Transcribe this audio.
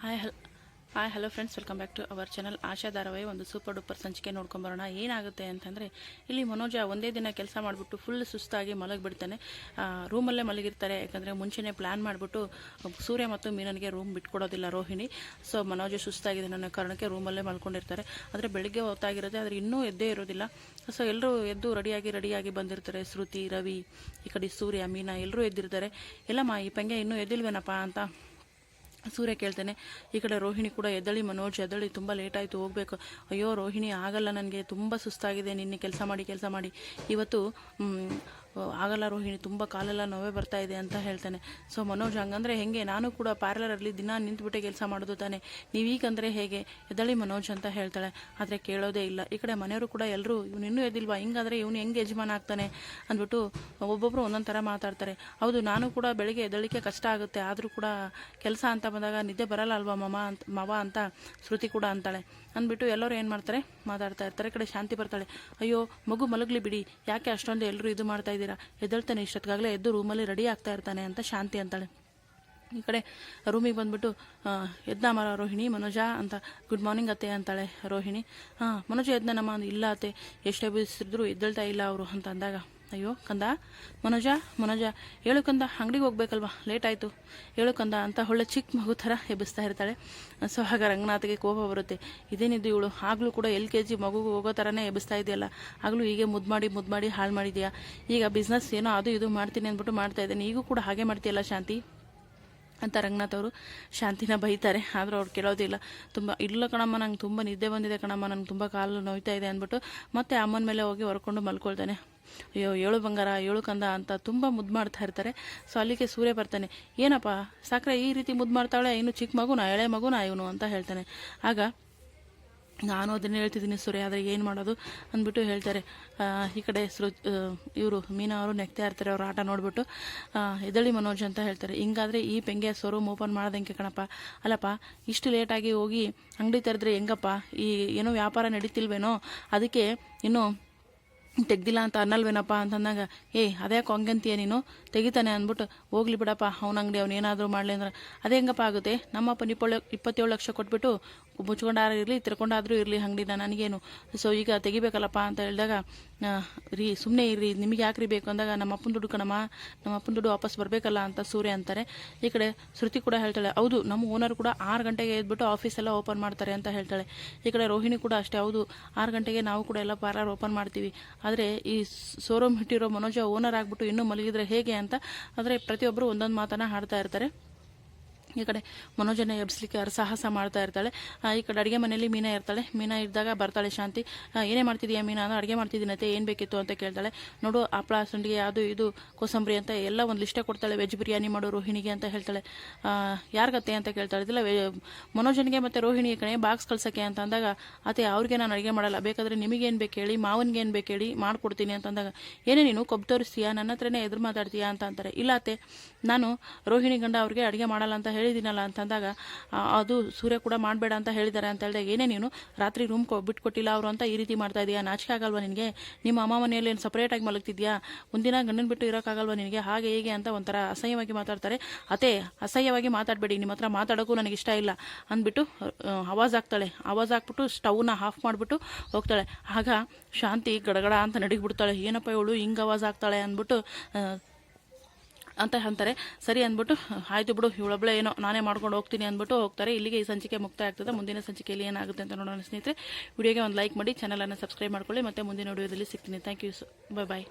Hi hull hi hello friends welcome back to our channel Asha ಧಾರಾವಾಹಿ ಒಂದು super duper ಸಂಚಿಕೆ ನೋಡ್ಕೊಂಬರೋಣ ಏನಾಗುತ್ತೆ ಅಂತಂದರೆ, ಇಲ್ಲಿ ಮನೋಜ ಒಂದೇ ದಿನ ಕೆಲಸ ಮಾಡಿಬಿಟ್ಟು ಫುಲ್ ಸುಸ್ತಾಗಿ ಮಲಗಿಬಿಡ್ತಾನೆ. ರೂಮಲ್ಲೇ ಮಲಗಿರ್ತಾರೆ. ಯಾಕಂದರೆ ಮುಂಚೆನೇ ಪ್ಲ್ಯಾನ್ ಮಾಡಿಬಿಟ್ಟು, ಸೂರ್ಯ ಮತ್ತು ಮೀನನಿಗೆ ರೂಮ್ ಬಿಟ್ಕೊಡೋದಿಲ್ಲ ರೋಹಿಣಿ. ಸೊ ಮನೋಜ ಸುಸ್ತಾಗಿದೆ ನನ್ನ ಕಾರಣಕ್ಕೆ ರೂಮಲ್ಲೇ ಮಲ್ಕೊಂಡಿರ್ತಾರೆ. ಆದರೆ ಬೆಳಿಗ್ಗೆ ಹೊತ್ತಾಗಿರುತ್ತೆ ಆದರೆ ಇನ್ನೂ ಎದ್ದೇ ಇರೋದಿಲ್ಲ. ಸೊ ಎಲ್ಲರೂ ಎದ್ದು ರೆಡಿಯಾಗಿ ರೆಡಿಯಾಗಿ ಬಂದಿರ್ತಾರೆ. ಶ್ರುತಿ, ರವಿ, ಈ ಕಡೆ ಸೂರ್ಯ, ಮೀನಾ ಎಲ್ಲರೂ ಎದ್ದಿರ್ತಾರೆ. ಇಲ್ಲಮ್ಮ ಈ ಪಂಗೆ ಇನ್ನೂ ಎದ್ದಿಲ್ವೇನಪ್ಪ ಅಂತ ಸೂರ್ಯ ಕೇಳ್ತೇನೆ ಈ ಕಡೆ ರೋಹಿಣಿ ಕೂಡ ಎದ್ದಳಿ ಮನೋಜ್, ಎದ್ದಳಿ ತುಂಬ ಲೇಟ್ ಆಯಿತು, ಹೋಗಬೇಕು. ಅಯ್ಯೋ, ರೋಹಿಣಿ, ಆಗಲ್ಲ ನನಗೆ, ತುಂಬ ಸುಸ್ತಾಗಿದೆ, ನಿನ್ನೆ ಕೆಲಸ ಮಾಡಿ ಕೆಲಸ ಮಾಡಿ. ಇವತ್ತು ಆಗಲ್ಲ ರೋಹಿಣಿ, ತುಂಬ ಕಾಲೆಲ್ಲ ನೋವೇ ಬರ್ತಾ ಇದೆ ಅಂತ ಹೇಳ್ತಾನೆ. ಸೊ ಮನೋಜ್, ಹಂಗಂದ್ರೆ ಹೆಂಗೆ? ನಾನು ಕೂಡ ಪಾರ್ಲರಲ್ಲಿ ದಿನ ನಿಂತುಬಿಟ್ಟೆ ಕೆಲಸ ಮಾಡೋದು ತಾನೆ. ನೀವೀಗಂದ್ರೆ ಹೇಗೆ? ಎದ್ದಳಿ ಮನೋಜ್ ಅಂತ ಹೇಳ್ತಾಳೆ. ಆದರೆ ಕೇಳೋದೇ ಇಲ್ಲ. ಈ ಕಡೆ ಮನೆಯವರು ಕೂಡ ಎಲ್ಲರೂ ಇವನು ಇನ್ನೂ ಎದ್ದಿಲ್ವಾ? ಹಿಂಗಾದ್ರೆ ಇವನು ಹೆಂಗೆ ಯಜಮಾನ ಆಗ್ತಾನೆ? ಅಂದ್ಬಿಟ್ಟು ಒಬ್ಬೊಬ್ಬರು ಒಂದೊಂದು ಥರ ಮಾತಾಡ್ತಾರೆ. ಹೌದು, ನಾನು ಕೂಡ ಬೆಳಗ್ಗೆ ಎದ್ದಳಿಕೆ ಕಷ್ಟ ಆಗುತ್ತೆ. ಆದರೂ ಕೂಡ ಕೆಲಸ ಅಂತ ಬಂದಾಗ ನಿದ್ದೆ ಬರಲ್ಲ ಅಲ್ವಾ ಮಮ ಅಂತ, ಮವ ಅಂತ? ಶ್ರುತಿ ಕೂಡ ಅಂತಾಳೆ. ಅಂದ್ಬಿಟ್ಟು ಎಲ್ಲರೂ ಏನು ಮಾಡ್ತಾರೆ? ಮಾತಾಡ್ತಾ ಇರ್ತಾರೆ. ಕಡೆ ಶಾಂತಿ ಬರ್ತಾಳೆ. ಅಯ್ಯೋ, ಮಗು ಮಲಗಲಿ ಬಿಡಿ. ಯಾಕೆ ಅಷ್ಟೊಂದು ಎಲ್ಲರೂ ಇದು ಮಾಡ್ತಾ ಎದ್ದೇಳ್ತಾನೆ ಇಷ್ಟೊತ್ತಿಗಾಗಲೇ ಎದ್ದು ರೂಮಲ್ಲಿ ರೆಡಿ ಆಗ್ತಾ ಇರ್ತಾನೆ ಅಂತ ಶಾಂತಿ ಅಂತಾಳೆ. ಈ ಕಡೆ ರೂಮಿಗೆ ಬಂದ್ಬಿಟ್ಟು ಮರ ರೋಹಿಣಿ, ಮನೋಜ ಅಂತ, ಗುಡ್ ಮಾರ್ನಿಂಗ್ ಅತ್ತೆ ಅಂತಾಳೆ ರೋಹಿಣಿ. ಹಾಂ, ಮನೋಜ ಎದ್ನಮ್ಮ ಇಲ್ಲ ಅತ್ತೆ. ಎಷ್ಟೇ ಬಿಸಿದ್ರು ಎದ್ದೇಳ್ತಾ ಇಲ್ಲ ಅವರು ಅಂತ ಅಂದಾಗ ಅಯ್ಯೋ, ಕಂದ. ಮನೋಜ ಮನೋಜ ಹೇಳು ಕಂದ, ಅಂಗಡಿಗೆ ಹೋಗ್ಬೇಕಲ್ವಾ? ಲೇಟ್ ಆಯಿತು. ಹೇಳು ಕಂದ ಅಂತ ಒಳ್ಳೆ ಚಿಕ್ಕ ಮಗು ಥರ ಎಬ್ಬಿಸ್ತಾ ಇರ್ತಾಳೆ. ಸೊ, ಆಗ ರಂಗನಾಥ್ಗೆ ಕೋಪ ಬರುತ್ತೆ. ಇದೇನಿದ್ದು ಇವಳು? ಆಗಲೂ ಕೂಡ ಎಲ್ ಕೆ ಜಿ ಮಗುಗೆ ಹೋಗೋ ಥರನೇ ಎಬ್ಬಿಸ್ತಾ ಇದೆಯಲ್ಲ. ಆಗಲೂ ಹೀಗೆ ಮುದ್ದು ಮಾಡಿ ಮುದ್ದು ಮಾಡಿ ಹಾಳು ಮಾಡಿದೆಯಾ? ಈಗ ಬಿಸ್ನೆಸ್ ಏನೋ ಅದು ಇದು ಮಾಡ್ತೀನಿ ಅಂದ್ಬಿಟ್ಟು ಮಾಡ್ತಾ ಇದ್ದೇನೆ. ಈಗೂ ಕೂಡ ಹಾಗೆ ಮಾಡ್ತೀಯಲ್ಲ ಶಾಂತಿ? ಅಂತ ರಂಗನಾಥ್ ಅವರು ಶಾಂತಿನ ಬೈತಾರೆ. ಆದರೂ ಅವ್ರು ಕೇಳೋದಿಲ್ಲ. ತುಂಬ, ಇಲ್ಲ ಕಣಮ್ಮ, ನಂಗೆ ತುಂಬ ನಿದ್ದೆ ಬಂದಿದೆ ಕಣಮ್ಮ, ನಂಗೆ ತುಂಬ ಕಾಲು ನೋಯ್ತಾ ಇದೆ ಅಂದ್ಬಿಟ್ಟು ಮತ್ತೆ ಅಮ್ಮನ ಮೇಲೆ ಹೋಗಿ ಹೊರ್ಕೊಂಡು ಮಲ್ಕೊಳ್ತಾನೆ. ಅಯ್ಯೋ, ಏಳು ಬಂಗಾರ, ಏಳು ಕಂದ ಅಂತ ತುಂಬ ಮುದ್ದು ಮಾಡ್ತಾ ಇರ್ತಾರೆ. ಸೊ ಅಲ್ಲಿಗೆ ಸೂರ್ಯ ಬರ್ತಾನೆ, ಏನಪ್ಪ, ಸಾಕ್ರೆ ಈ ರೀತಿ ಮುದ್ದು ಮಾಡ್ತಾಳೆ? ಇನ್ನು ಚಿಕ್ಕ ಮಗುನ, ಎಳೆ ಮಗುನ ಇವನು? ಅಂತ ಹೇಳ್ತಾನೆ. ಆಗ, ನಾನು ಅದನ್ನೇ ಹೇಳ್ತಿದ್ದೀನಿ ಸೂರ್ಯ, ಆದರೆ ಏನು ಮಾಡೋದು? ಅಂದ್ಬಿಟ್ಟು ಹೇಳ್ತಾರೆ. ಈ ಕಡೆ ಸೃ ಇವರು ಮೀನಾ ಅವರು ನೆಗ್ತಾ ಇರ್ತಾರೆ, ಅವ್ರ ಆಟ ನೋಡಿಬಿಟ್ಟು. ಎದಳಿ ಮನೋಜ್ ಅಂತ ಹೇಳ್ತಾರೆ, ಹಿಂಗಾದರೆ ಈ ಪೆಂಗೆ ಶೋರೂಮ್ ಓಪನ್ ಮಾಡೋದಂಗೆ ಕಣಪ್ಪ. ಅಲ್ಲಪ್ಪ, ಇಷ್ಟು ಲೇಟಾಗಿ ಹೋಗಿ ಅಂಗಡಿ ತೆರೆದ್ರೆ ಹೆಂಗಪ್ಪ? ಈ, ಏನೋ ವ್ಯಾಪಾರ ನಡೀತಿಲ್ವೇನೋ? ಅದಕ್ಕೆ, ಇನ್ನು ತೆಗ್ದಿಲ್ಲ ಅಂತ ಅನ್ನಲ್ವೇನಪ್ಪ ಅಂತಂದಾಗ, ಏ ಅದ್ಯಾಕೆ ಹಂಗಂತೀಯ ನೀನು? ತೆಗಿತಾನೆ ಅಂದ್ಬಿಟ್ಟು, ಹೋಗ್ಲಿ ಬಿಡಪ್ಪ, ಅವ್ನ ಅಂಗಡಿ ಅವ್ನು ಏನಾದರೂ ಮಾಡಲಿ ಅಂದ್ರೆ. ಅದೇ ಹೆಂಗಪ್ಪ ಆಗುತ್ತೆ? ನಮ್ಮಪ್ಪ ಇಪ್ಪಳು ಇಪ್ಪತ್ತೇಳು ಲಕ್ಷ ಕೊಟ್ಬಿಟ್ಟು, ಮುಚ್ಕೊಂಡಾರ ಇರಲಿ, ತಿರ್ಕೊಂಡಾದರೂ ಇರಲಿ, ಅಂಗಡಿನ ನನಗೇನು. ಸೊ ಈಗ ತೆಗಿಬೇಕಲ್ಲಪ್ಪ ಅಂತ ಹೇಳಿದಾಗ ರೀ ಸುಮ್ಮನೆ ಇರ್ರಿ, ನಿಮಗೆ ಯಾಕ್ರಿ ಬೇಕು ಅಂದಾಗ ನಮ್ಮ ಅಪ್ಪನ ದುಡ್ಡು ಕಣಮ್ಮ, ನಮ್ಮ ಅಪ್ಪನ ದುಡ್ಡು ವಾಪಸ್ ಬರಬೇಕಲ್ಲ ಅಂತ ಸೂರ್ಯ ಅಂತಾರೆ. ಈ ಕಡೆ ಶ್ರುತಿ ಕೂಡ ಹೇಳ್ತಾಳೆ, ಹೌದು, ನಮ್ಮ ಓನರ್ ಕೂಡ ಆರು ಗಂಟೆಗೆ ಎದ್ಬಿಟ್ಟು ಆಫೀಸ್ ಎಲ್ಲ ಓಪನ್ ಮಾಡ್ತಾರೆ ಅಂತ ಹೇಳ್ತಾಳೆ. ಈ ಕಡೆ ರೋಹಿಣಿ ಕೂಡ ಅಷ್ಟೇ, ಹೌದು, ಆರು ಗಂಟೆಗೆ ನಾವು ಕೂಡ ಎಲ್ಲ ಪಾರ್ಲರ್ ಓಪನ್ ಮಾಡ್ತೀವಿ. ಆದರೆ ಈ ಶೋರೂಮ್ ಇಟ್ಟಿರೋ ಮನೋಜ ಓನರ್ ಆಗಿಬಿಟ್ಟು ಇನ್ನೂ ಮಲಗಿದ್ರೆ ಹೇಗೆ ಅಂತ, ಆದರೆ ಪ್ರತಿಯೊಬ್ಬರು ಒಂದೊಂದು ಮಾತನ್ನು ಹಾಡ್ತಾ ಇರ್ತಾರೆ. ಈ ಕಡೆ ಮನೋಜನ ಎಬ್ಸ್ಲಿಕ್ಕೆ ಯಾರು ಸಾಹಸ ಮಾಡ್ತಾ ಇರ್ತಾಳೆ. ಈ ಕಡೆ ಅಡುಗೆ ಮನೆಯಲ್ಲಿ ಮೀನಾ ಇರ್ತಾಳೆ. ಮೀನಾ ಇದ್ದಾಗ ಬರ್ತಾಳೆ ಶಾಂತಿ. ಏನೇ ಮಾಡ್ತಿದೀಯಾ ಮೀನಾ? ಅಂದ್ರೆ ಅಡುಗೆ ಮಾಡ್ತಿದ್ದೀನಂತೆ ಏನು ಬೇಕಿತ್ತು ಅಂತ ಕೇಳ್ತಾಳೆ. ನೋಡು ಹಪ್ಪಳ ಸಂಡಿಗೆ, ಅದು ಇದು, ಕೋಸಂಬರಿ ಅಂತ ಎಲ್ಲ ಒಂದು ಲಿಸ್ಟೇ ಕೊಡ್ತಾಳೆ. ವೆಜ್ ಬಿರಿಯಾನಿ ಮಾಡೋ, ರೋಹಿಣಿಗೆ ಅಂತ ಹೇಳ್ತಾಳೆ. ಯಾರಿಗತ್ತೆ ಅಂತ ಕೇಳ್ತಾಳೆ. ಇದಿಲ್ಲ ಮನೋಜನಿಗೆ ಮತ್ತು ರೋಹಿಣಿಗೆ ಕಣೆ ಬಾಕ್ಸ್ ಕಳ್ಸೋಕ್ಕೆ ಅಂತ ಅಂದಾಗ, ಅತ್ತೆ, ಅವ್ರಿಗೆ ನಾನು ಅಡುಗೆ ಮಾಡಲ್ಲ. ಬೇಕಾದರೆ ನಿಮಗೇನು ಬೇಕು ಹೇಳಿ, ಮಾವನಿಗೆ ಏನು ಬೇಕು ಹೇಳಿ ಮಾಡಿಕೊಡ್ತೀನಿ ಅಂತ ಅಂದಾಗ, ಏನೇ ನೀನು, ಕೊಬ್ಬು ತೋರಿಸ್ತೀಯಾ? ನನ್ನ ಹತ್ರನೇ ಎದುರು ಮಾತಾಡ್ತೀಯಾ? ಅಂತ ಅಂತಾರೆ. ಇಲ್ಲ ಅತ್ತೆ, ನಾನು ರೋಹಿಣಿ ಗಂಡ ಅವ್ರಿಗೆ ಅಡುಗೆ ಮಾಡಲ್ಲ ಅಂತ ಹೇಳಿದ್ದೀನಲ್ಲ ಅಂತಂದಾಗ ಅದು ಸೂರ್ಯ ಕೂಡ ಮಾಡಬೇಡ ಅಂತ ಹೇಳಿದ್ದಾರೆ ಅಂತ ಹೇಳಿದಾಗ, ಏನೇ ನೀನು ರಾತ್ರಿ ರೂಮ್ ಕೊ, ಬಿಟ್ಕೊಟ್ಟಿಲ್ಲ ಅವರು ಅಂತ ಈ ರೀತಿ ಮಾಡ್ತಾ ಇದೀಯಾ? ನಾಚಿಕೆ ಆಗಲ್ವಾ ನಿನಗೆ? ನಿಮ್ಮ ಅಮ್ಮ ಮನೆಯಲ್ಲಿ ಏನು ಸಪ್ರೇಟಾಗಿ ಮಲಗ್ತಿದ್ಯಾ? ಒಂದಿನ ಗಂಡನ ಬಿಟ್ಟು ಇರೋಕ್ಕಾಗಲ್ವಾ ನಿನಗೆ? ಹಾಗೆ ಹೇಗೆ ಅಂತ ಒಂಥರ ಅಸಹ್ಯವಾಗಿ ಮಾತಾಡ್ತಾರೆ. ಅತೇ ಅಸಹ್ಯವಾಗಿ ಮಾತಾಡಬೇಡಿ ನಿಮ್ಮ ಹತ್ರ ಮಾತಾಡೋಕ್ಕೂ ನನಗೆ ಇಷ್ಟ ಇಲ್ಲ ಅಂದ್ಬಿಟ್ಟು ಆವಾಜ್ ಆಗ್ತಾಳೆ ಆವಾಜ್ ಹಾಕ್ಬಿಟ್ಟು ಸ್ಟವ್ನ ಆಫ್ ಮಾಡಿಬಿಟ್ಟು ಹೋಗ್ತಾಳೆ. ಆಗ ಶಾಂತಿ ಗಡಗಡ ಅಂತ ನಡಿಗೆ ಬಿಡ್ತಾಳೆ ಏನಪ್ಪ ಇವಳು? ಹಿಂಗೆ ಆವಾಜ್ ಆಗ್ತಾಳೆ ಅಂದ್ಬಿಟ್ಟು ಅಂತ ಅಂತಾರೆ. ಸರಿ ಅಂದ್ಬಿಟ್ಟು, ಆಯ್ತು ಬಿಡು, ಇವಳೊಬ್ಳೆ ಏನೋ, ನಾನೇ ಮಾಡ್ಕೊಂಡು ಹೋಗ್ತೀನಿ ಅಂದ್ಬಿಟ್ಟು ಹೋಗ್ತಾರೆ. ಇಲ್ಲಿಗೆ ಈ ಸಂಚಿಕೆ ಮುಕ್ತಾಯ ಆಗ್ತದೆ. ಮುಂದಿನ ಸಂಚಿಕೆಯಲ್ಲಿ ಏನಾಗುತ್ತೆ ಅಂತ ನೋಡೋಣ ಸ್ನೇಹಿತರೆ. ವಿಡಿಯೋಗೆ ಒಂದು ಲೈಕ್ ಮಾಡಿ, ಚಾನಲನ್ನು ಸಬ್ಸ್ಕ್ರೈಬ್ ಮಾಡ್ಕೊಳ್ಳಿ. ಮತ್ತೆ ಮುಂದಿನ ವಿಡಿಯೋದಲ್ಲಿ ಸಿಗ್ತೀನಿ. Thank you bye bye